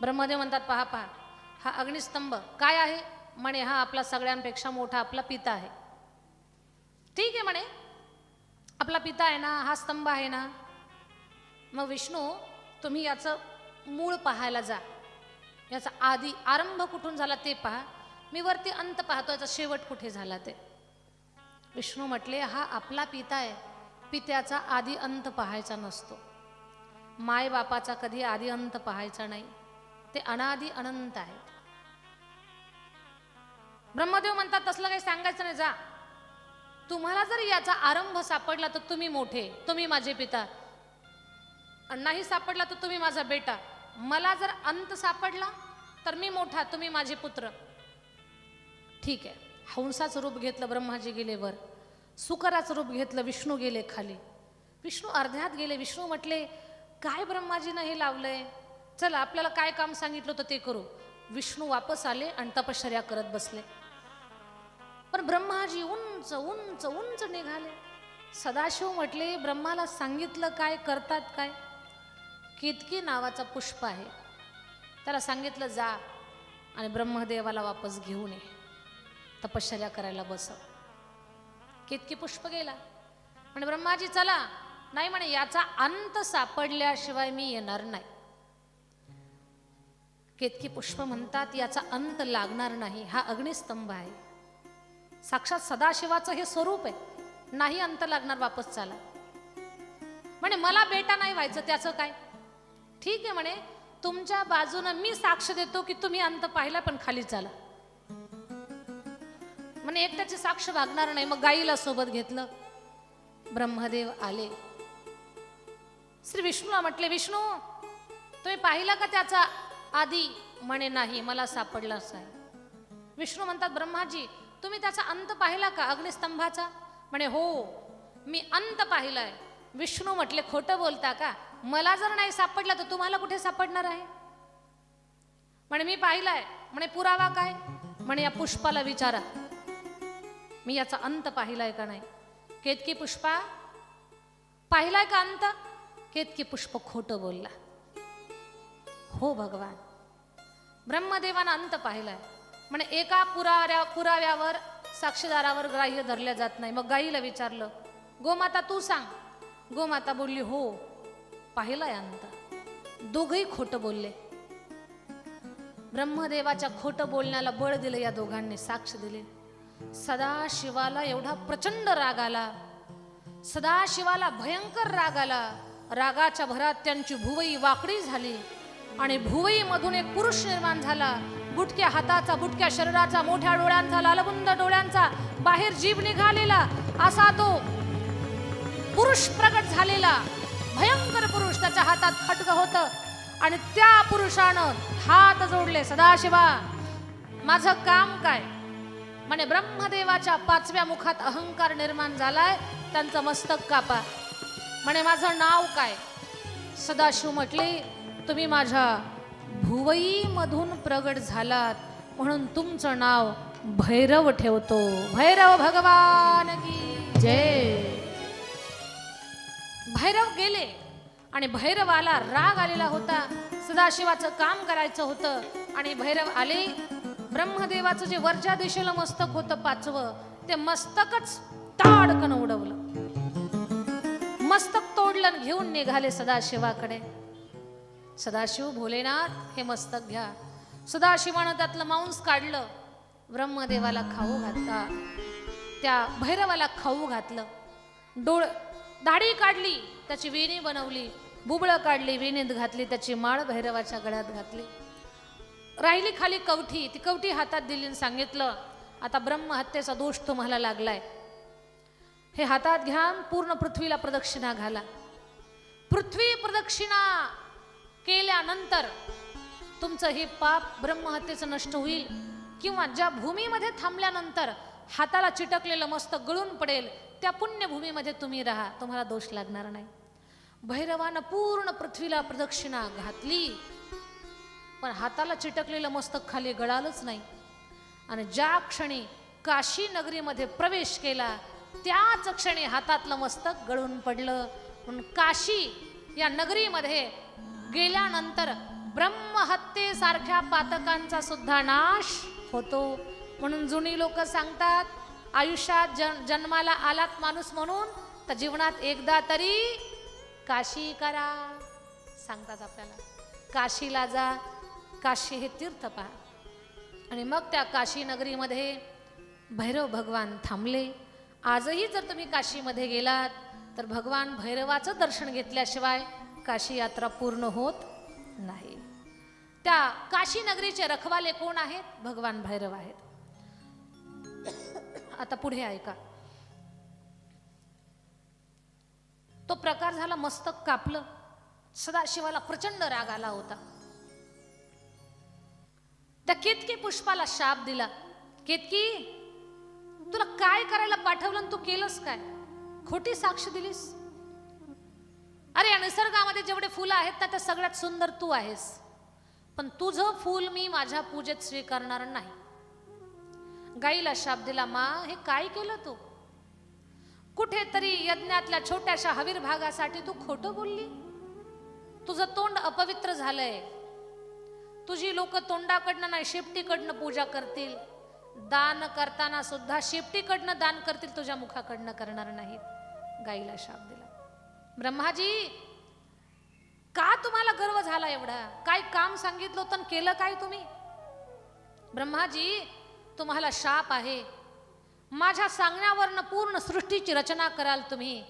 ब्रह्मदेव म्हणतात पहा पहा हा अग्निस्तंभ काय आहे? म्हणे हा आपला सगळ्यांपेक्षा मोठा आपला पिता आहे. ठीक आहे म्हणे आपला पिता आहे ना हा स्तंभ आहे ना. मग विष्णू तुम्ही याचं मूळ पाहायला जा. याचा आधी आरंभ कुठून झाला ते पहा. मी वरती अंत पाहतो याचा शेवट कुठे झाला ते. विष्णू म्हटले हा आपला पिता आहे. पित्याचा आधी अंत पाहायचा नसतो. माय बापाचा कधी आधी अंत पाहायचा नाही. ते अनादी अनंत आहेत. ब्रह्मदेव म्हणतात तसलं काही सांगायचं नाही जा. तुम्हाला जर याचा आरंभ सापडला तर तुम्ही मोठे तुम्ही माझे पिता. आणि नाही सापडला तर तुम्ही माझा बेटा. मला जर अंत सापडला तर मी मोठा तुम्ही माझे पुत्र. ठीक आहे. हंसाचं रूप घेतलं ब्रह्माजी गेले वर. सुकराचं रूप घेतलं विष्णू गेले खाली. विष्णू अर्ध्यात गेले विष्णू म्हटले काय ब्रह्माजीनं हे लावलंय? चला आपल्याला काय काम सांगितलं होतं ते करू. विष्णू वापस आले आणि तपश्चर्या करत बसले. पण ब्रह्माजी उंच उंच उंच निघाले. सदाशिव म्हटले ब्रह्माला सांगितलं काय करतात काय? केतकी नावाचा पुष्प आहे. त्याला सांगितलं जा आणि ब्रह्मदेवाला वापस घेऊन ये. तपश्चर्या करायला बसव. केतकी पुष्प गेला? म्हणे ब्रह्माजी चला. नाही म्हणे याचा अंत सापडल्याशिवाय मी येणार नाही. केतकी पुष्प म्हणतात याचा अंत लागणार नाही. हा अग्निस्तंभ आहे. साक्षात सदाशिवाचं हे स्वरूप आहे. नाही अंत लागणार वापस चाला. म्हणे मला बेटा नाही व्हायचं त्याचं काय? ठीक आहे म्हणे तुमच्या बाजूनं मी साक्ष देतो की तुम्ही अंत पाहिला पण खाली चाला. म्हणे एकट्याची साक्ष भागणार नाही. मग गाईला सोबत घेतलं. ब्रह्मदेव आले. श्री विष्णूला म्हटले विष्णू तुम्ही पाहिला का त्याचा आधी म्हणे नाही मला सापडलाच आहे. विष्णू म्हणतात ब्रह्माजी तुम्ही त्याचा अंत पाहिला का अग्निस्तंभाचा? म्हणे हो मी अंत पाहिलाय. विष्णू म्हटले खोटं बोलता का? मला जर नाही सापडला तर तुम्हाला कुठे सापडणार आहे? म्हणे मी पाहिलाय. म्हणे पुरावा काय? म्हणे या पुष्पाला विचारा. मी याचा अंत पाहिलाय का नाही? केतकी पुष्पा पाहिलाय का अंत? केतकी पुष्प खोटं बोलला. हो भगवान. ब्रह्मदेवानं अंत पाहिलाय. म्हणे एका पुराव्या पुराव्यावर साक्षीदारावर ग्राह्य धरल्या जात नाही. मग गाईला विचारलं गोमाता तू सांग. गोमाता बोलली हो पाहिलाय अंत. दोघही खोटं बोलले. ब्रह्मदेवाच्या खोटं बोलण्याला बळ दिलं या दोघांनी साक्ष दिली. सदाशिवाला एवढा प्रचंड राग आला. सदाशिवाला भयंकर राग आला. रागाच्या भरात त्यांची भुवई वाकडी झाली. आणि भुवईमधून एक पुरुष निर्माण झाला. बुटक्या हाताचा बुटक्या शरीराचा मोठ्या डोळ्यांचा लालबुंद डोळ्यांचा बाहेर जीभ निघालेला असा तो पुरुष प्रगट झालेला. भयंकर पुरुष त्याच्या हातात खटक होत. आणि त्या पुरुषानं हात जोडले सदाशिवा माझं काम काय? म्हणे ब्रह्मदेवाच्या पाचव्या मुखात अहंकार निर्माण झालाय त्यांचं मस्तक कापा. म्हणे माझं नाव काय? सदाशिव म्हटले तुम्ही माझ्या भुवईमधून प्रगट झालात म्हणून तुमचं नाव भैरव ठेवतो. भैरव भगवान की जय. भैरव गेले आणि भैरवाला राग आलेला होता. सदाशिवाचं काम करायचं होतं आणि भैरव आले. ब्रह्मदेवाचं जे वरच्या दिशेला मस्तक होतं पाचवं ते मस्तकच ताडकन उडवलं. मस्तक तोडलं घेऊन निघाले सदाशिवाकडे. सदाशिव भोलेनाथ हे मस्तक घ्या. सदाशिवानं त्यातलं मांस काढलं ब्रह्मदेवाला खाऊ घातला त्या भैरवाला खाऊ घातलं. डोळ दाढी काढली त्याची वेणी बनवली बुबळं काढली वेणीत घातली त्याची माळ भैरवाच्या गळ्यात घातली. राहिली खाली कवठी ती कवठी हातात दिली आणि सांगितलं आता ब्रह्महत्येचा दोष तुम्हाला लागलाय. हे हातात घ्या पूर्ण पृथ्वीला प्रदक्षिणा घाला. पृथ्वी प्रदक्षिणा! केल्यानंतर तुमचं हे पाप ब्रह्महत्येचं नष्ट होईल. किंवा ज्या भूमीमध्ये थांबल्यानंतर हाताला चिटकलेलं मस्तक गळून पडेल त्या पुण्यभूमीमध्ये तुम्ही राहा. तुम्हाला दोष लागणार नाही. भैरवानं पूर्ण पृथ्वीला प्रदक्षिणा घातली. पण हाताला चिटकलेलं मस्तक खाली गळालंच नाही. आणि ज्या क्षणी काशी नगरीमध्ये प्रवेश केला त्याच क्षणी हातातलं मस्तक गळून पडलं. म्हणून काशी या नगरीमध्ये गेल्यानंतर ब्रह्महत्येसारख्या पातकांचा सुद्धा नाश होतो. म्हणून जुनी लोक सांगतात आयुष्यात जन जन्माला आलात माणूस म्हणून तर जीवनात एकदा तरी काशी करा सांगतात आपल्याला. काशीला जा काशी हे तीर्थ पहा. आणि मग त्या काशी नगरीमध्ये भैरव भगवान थांबले. आजही जर तुम्ही काशीमध्ये गेलात तर भगवान भैरवाचं दर्शन घेतल्याशिवाय काशी यात्रा पूर्ण होत नाही. त्या काशी नगरीचे रखवाले कोण आहेत? भगवान भैरव आहेत. आता पुढे ऐका. तो प्रकार झाला मस्तक कापलं. सदाशिवाला प्रचंड राग आला होता. त्या केतकी पुष्पाला शाप दिला. केतकी तुला काय करायला पाठवलं आणि तू केलंस काय? खोटी साक्ष दिलीस? अरे या निसर्गामध्ये जेवढे फुलं आहेत ना त्या सगळ्यात सुंदर तू आहेस. पण तुझं फूल मी माझ्या पूजेत स्वीकारणार नाही. गाईला शाप दिला मा हे काय केलं तू? कुठेतरी यज्ञातल्या छोट्याशा हवीर भागासाठी तू खोटं बोलली? तुझं तोंड अपवित्र झालंय. तुझी लोक तोंडाकडनं नाही शेपटीकडनं पूजा करतील. दान करताना सुद्धा शेपटीकडनं दान करतील तुझ्या मुखाकडनं करणार नाहीत. गाईला शाप दिला. ब्रह्माजी का तुम्हाला गर्व झाला एवढा? काय काम सांगितलं होतं केलं काय तुम्ही? ब्रह्माजी तुम्हाला शाप आहे. माझ्या सांगण्यावरनं पूर्ण सृष्टीची रचना कराल तुम्ही.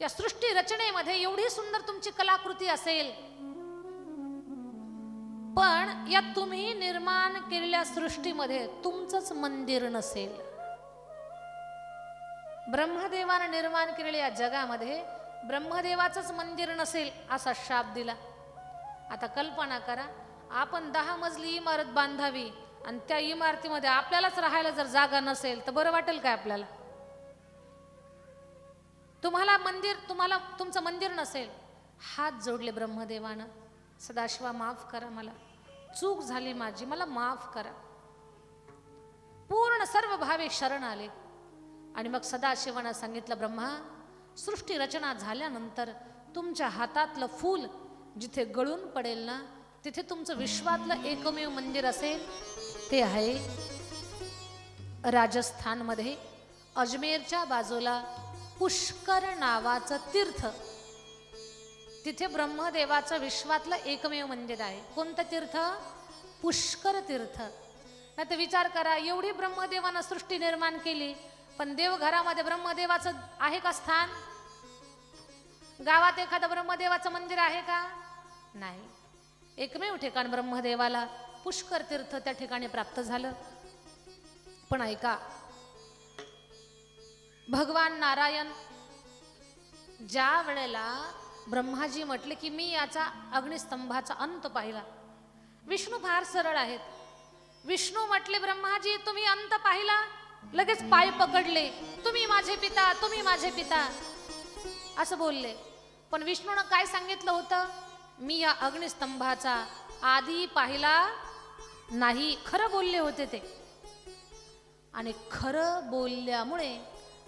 या सृष्टी रचनेमध्ये एवढी सुंदर तुमची कलाकृती असेल. पण या तुम्ही निर्माण केलेल्या सृष्टीमध्ये तुमचंच मंदिर नसेल. ब्रह्मदेवानं निर्माण केलेल्या जगामध्ये ब्रह्मदेवाचंच मंदिर नसेल असा शाप दिला. आता कल्पना करा आपण दहा मजली इमारत बांधावी आणि त्या इमारतीमध्ये आपल्यालाच राहायला जर जागा नसेल तर बरं वाटेल काय आपल्याला? तुम्हाला मंदिर तुम्हाला तुमचं मंदिर नसेल हात जोडले ब्रह्मदेवानं. सदाशिवा माफ करा मला. चूक झाली माझी मला माफ करा. पूर्ण सर्व भावे शरण आले. आणि मग सदाशिवानं सांगितलं ब्रह्मा सृष्टी रचना झाल्यानंतर तुमच्या हातातलं फूल जिथे गळून पडेल ना तिथे तुमचं विश्वातलं एकमेव मंदिर असेल ते आहे राजस्थानमध्ये अजमेरच्या बाजूला पुष्कर नावाचं तीर्थ. तिथे ब्रह्मदेवाचं विश्वातलं एकमेव मंदिर आहे. कोणतं तीर्थ? पुष्कर तीर्थ. नाही तर विचार करा एवढी ब्रह्मदेवानं सृष्टी निर्माण केली पण देवघरामध्ये ब्रह्मदेवाचं आहे का स्थान? गावात एखादं ब्रह्मदेवाचं मंदिर आहे का? नाही. एकमेव ठिकाण ब्रह्मदेवाला पुष्कर तीर्थ त्या ठिकाणी प्राप्त झालं. पण ऐका भगवान नारायण ज्या वेळेला ब्रह्माजी म्हटले की मी याचा अग्निस्तंभाचा अंत पाहिला. विष्णू फार सरळ आहेत. विष्णू म्हटले ब्रह्माजी तुम्ही अंत पाहिला? लगेच पाय पकडले तुम्ही माझे पिता तुम्ही माझे पिता. असं बोलले. पण विष्णूनं काय सांगितलं होतं? मी या अग्निस्तंभाचा आधी पाहिला नाही. खरं बोलले होते ते. आणि खरं बोलल्यामुळे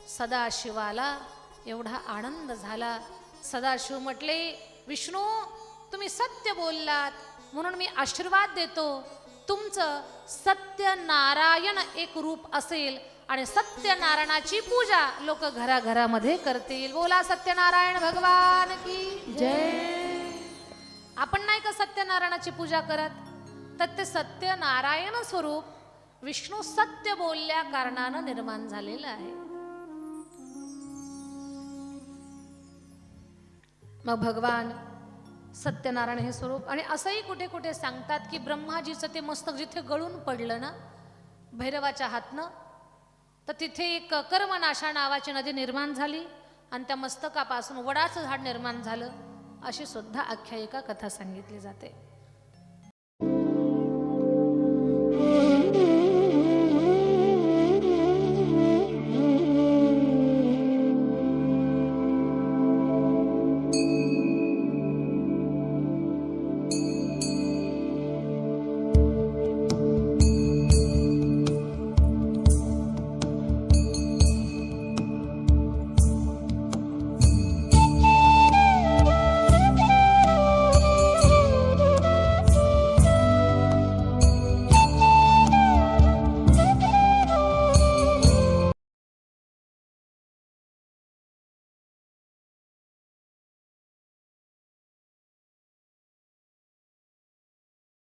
सदाशिवाला एवढा आनंद झाला. सदाशिव म्हटले विष्णू तुम्ही सत्य बोललात म्हणून मी आशीर्वाद देतो. तुमचं सत्यनारायण एक रूप असेल आणि सत्यनारायणाची पूजा लोक घराघरामध्ये करतील. बोला सत्यनारायण भगवान की जय. आपण नाही का सत्यनारायणाची पूजा करत? तर ते सत्यनारायण स्वरूप विष्णू सत्य बोलल्या कारणानं निर्माण झालेलं आहे. मग भगवान सत्यनारायण हे स्वरूप. आणि असंही कुठे कुठे सांगतात की ब्रह्माजीचं ते मस्तक जिथे गळून पडलं ना भैरवाच्या हातनं तर तिथे एक कर्मनाशा नावाची नदी निर्माण झाली आणि त्या मस्तकापासून वडाचं झाड निर्माण झालं अशी सुद्धा आख्यायिका कथा सांगितली जाते.